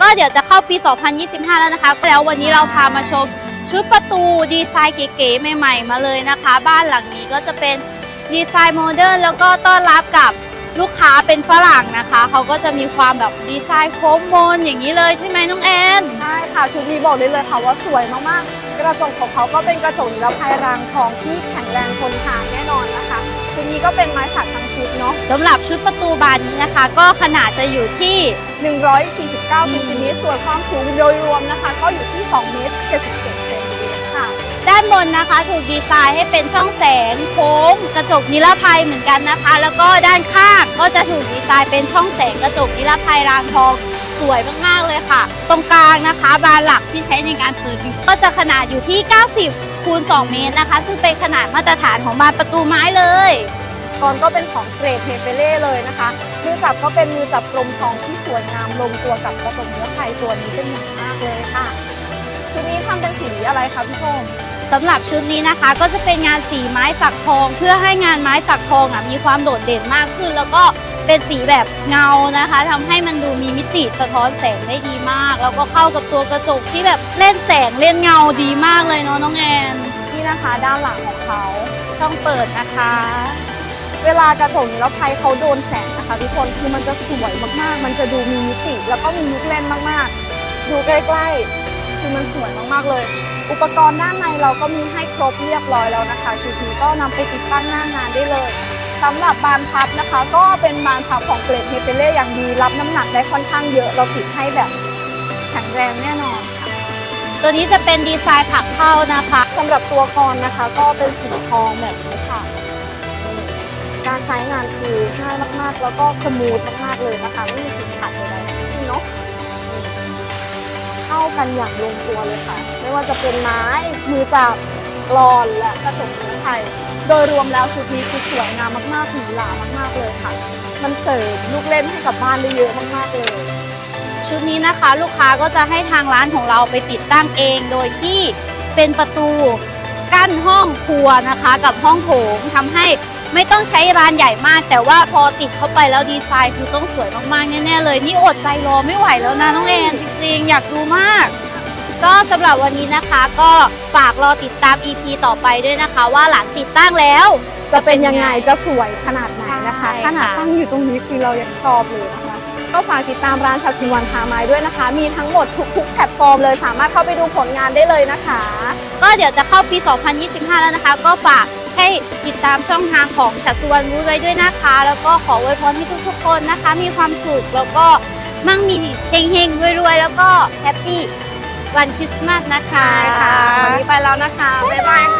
ก็เดี๋ยวจะเข้าปี 2025 แล้วนะคะแล้ววันนี้เราพามาชมชุดประตูดีไซน์เก๋ๆใหม่ ๆ มาเลยนะคะ บ้านหลังนี้ก็จะเป็นดีไซน์โมเดิร์นแล้วก็ต้อนรับกับลูกค้าเป็นฝรั่งนะคะ เขาก็จะมีความแบบดีไซน์โค้งมนอย่างนี้เลยใช่ไหมน้องแอนใช่ค่ะชุดนี้บอกได้เลยค่ะว่าสวยมากๆ กระจกของเขาก็เป็นกระจกนิรภัยรางทองที่แข็งแรงทนทานแน่นอนนะคะ ชุดนี้ก็เป็นไม้สักทั้งชุดเนาะสำหรับชุดประตูบานนี้นะคะ ก็ขนาดจะอยู่ที่ 149เซนติเมตรส่วนความสูงโดยรวมนะคะ ก็อยู่ที่2เมตร77เซนติเมตรค่ะ ด้านบนนะคะถูกดีไซน์ให้เป็นช่องแสงโค้งกระจกนิรภัยเหมือนกันนะคะ แล้วก็ด้านข้างก็จะถูกดีไซน์เป็นช่องแสงกระจกนิรภัยรางทอง สวยมากๆเลยค่ะ ตรงกลางนะคะบานหลักที่ใช้ในการเปิดอยู่ก็จะขนาดอยู่ที่ 90คูณ2เมตรนะคะ ซึ่งเป็นขนาดมาตรฐานของบานประตูไม้เลยกรก็เป็นของเกรดเทเปเล่เลยนะคะมือจับก็เป็นมือจับกลมทองที่สวยงามลงตัวกับกระจกเนื้อไผ่ตัวนี้เป็นอย่างมากเลยค่ะ ชุดนี้ทำเป็นสีอะไรคะพี่ส้มสำหรับชุดนี้นะคะก็จะเป็นงานสีไม้สักทอง เพื่อให้งานไม้สักทองอะมีความโดดเด่นมากขึ้น แล้วก็ เป็นสีแบบเงานะคะทำให้มันดูมีมิติสะท้อนแสงได้ดีมาก แล้วก็เข้ากับตัวกระจกที่แบบเล่นแสงเล่นเงาดีมากเลยเนาะน้องแอนที่นะคะด้านหลังของเขาช่องเปิดนะคะ เวลากระจกนิรภัยเขาโดนแสงนะคะทุกคนคือมันจะสวยมากๆ มันจะดูมีมิติแล้วก็มีลุกเล่นมากๆ ดูใกล้ๆ คือมันสวยมากๆเลย อุปกรณ์ด้านในเราก็มีให้ครบเรียบร้อยแล้วนะคะ ชุดนี้ก็นำไปติดตั้งหน้างานได้เลย สำหรับบานพับนะคะ ก็เป็นบานพับของเกรดเฮเปเล่อย่างดีรับน้ำหนักได้ค่อนข้างเยอะ เราติดให้แบบแข็งแรงแน่นอนค่ะตัวนี้จะเป็นดีไซน์ผักเข้านะคะสำหรับตัวกรนะคะ ก็เป็นสีทองแบบนี้ค่ะนี่การใช้งานคือง่ายมากๆ แล้วก็สมูทมากๆเลยนะคะไม่มีติดขัดใดๆทั้งสิ้นเนาะนี่เข้ากันอย่างลงตัวเลยค่ะ ไม่ว่าจะเป็นไม้มือจับ กรอนและกระจกนิรภัยโดยรวมแล้วชุดนี้คือสวยงามมากๆหรูหรามากๆเลยค่ะ มันเสริมลูกเล่นให้กับบ้านได้เยอะมากๆเลย ชุดนี้นะคะลูกค้าก็จะให้ทางร้านของเราไปติดตั้งเอง โดยที่เป็นประตูกั้นห้องครัวนะคะ กับห้องโถงทำให้ไม่ต้องใช้ร้านใหญ่มาก แต่ว่าพอติดเข้าไปแล้วดีไซน์คือต้องสวยมากๆแน่ๆเลย นี่อดใจรอไม่ไหวแล้วนะน้องแอนจริงๆอยากดูมาก ก็สำหรับวันนี้นะคะก็ฝากรอติดตาม EP ต่อไปด้วยนะคะ ว่าหลังติดตั้งแล้ว จะเป็นยังไงจะสวยขนาดไหนนะคะ ใช่ขนาดค่ะ ตั้งอยู่ตรงนี้คือเรายังชอบเลยนะคะก็ฝากติดตามร้านชัดชินวันทาไม้ด้วยนะคะ มีทั้งหมดทุกๆแพลตฟอร์มเลยสามารถเข้าไปดูผลงานได้เลยนะคะ ก็เดี๋ยวจะเข้าปี 2025 แล้วนะคะ ก็ฝากให้ติดตามช่องทางของชัดสุวรรณวูดไว้ด้วยนะคะ แล้วก็ขออวยพรให้ทุกๆคนนะคะ มีความสุขแล้วก็มั่งมีเฮงๆรวยๆแล้วก็แฮปปี้ วันคริสต์มาสนะคะ วันนี้ไปแล้วนะคะ บ๊ายบายค่ะ